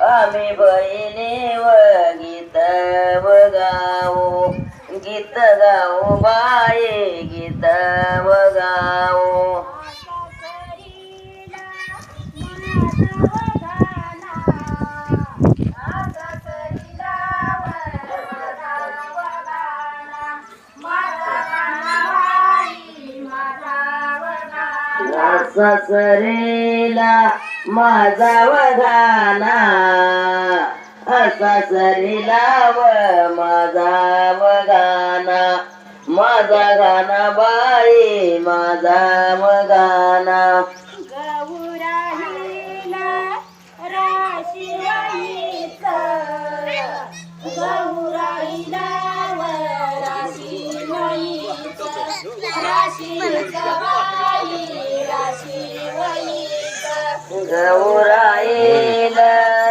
आम्ही बहिणी व गीत व गीत गाऊ बाई ससरेला माझा वगाना ससरीला व माझा वगाना माझा गाना बाई माझा वगाना राशी गौराईल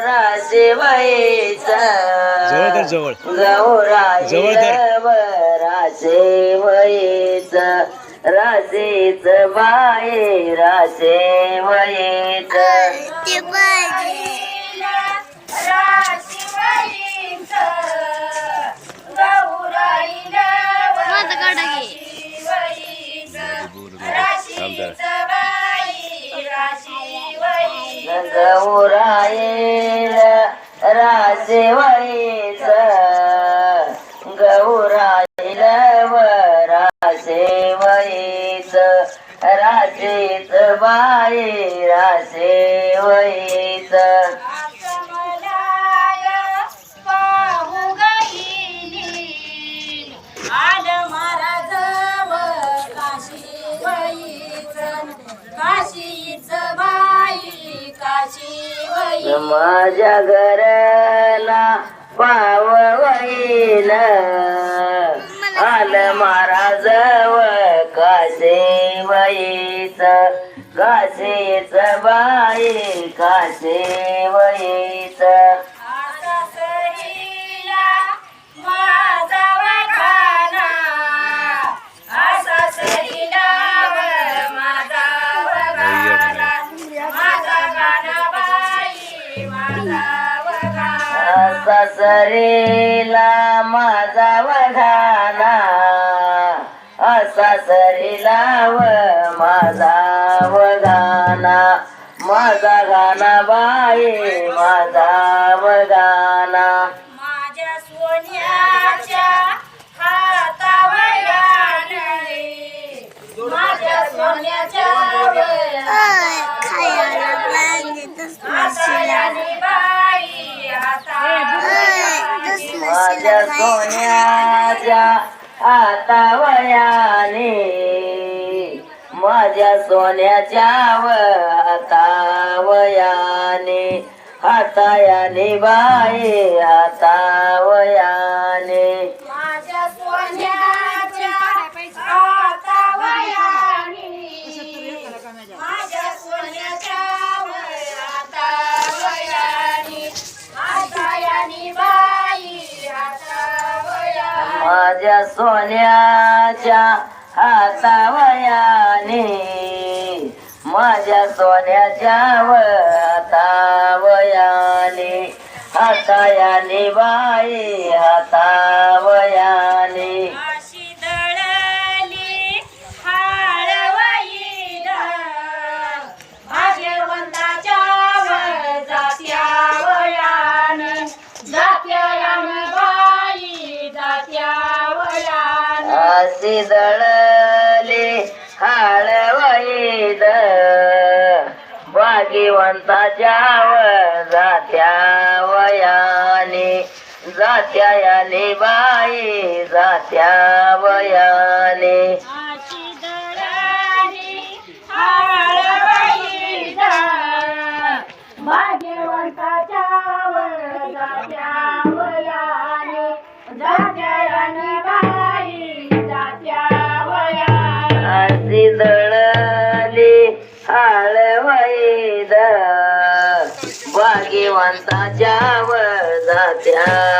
राशेवाईच जवळ तर जवळ. जवळ गौराईल राशेवाईच राशेच बाई राशेवाईच राशिवाईच गौराईल राशेवाईच गौराईल व राशेवाईच राजेच बाई राशेवाईच माझ्या घरला पावईल आलं महाराज व काशे वयीच काशेच बाई काशे वयीच सासरीला माझा वघाना असा सरीला व माझा वगाना माझा गाना बाई माझा वगाना माझ्या सोन्याच्या हातावयाने माझ्या सोन्याच्या हातायाने बाई हातावयाने सोन्याच्या आता वयाने? माझ्या सोन्याच्या व हातावयाने हातायाने बाई आता वयाने. माझ्या सोन्याच्या हातावयाने माझ्या सोन्याच्या व हातावयाने हातायाने बाई हाता भाग्यवंताच्या जात्या वयाने जात्या जात्यायाने बाई जात्या वयाने अशी दळली माणसाच्या व जात्या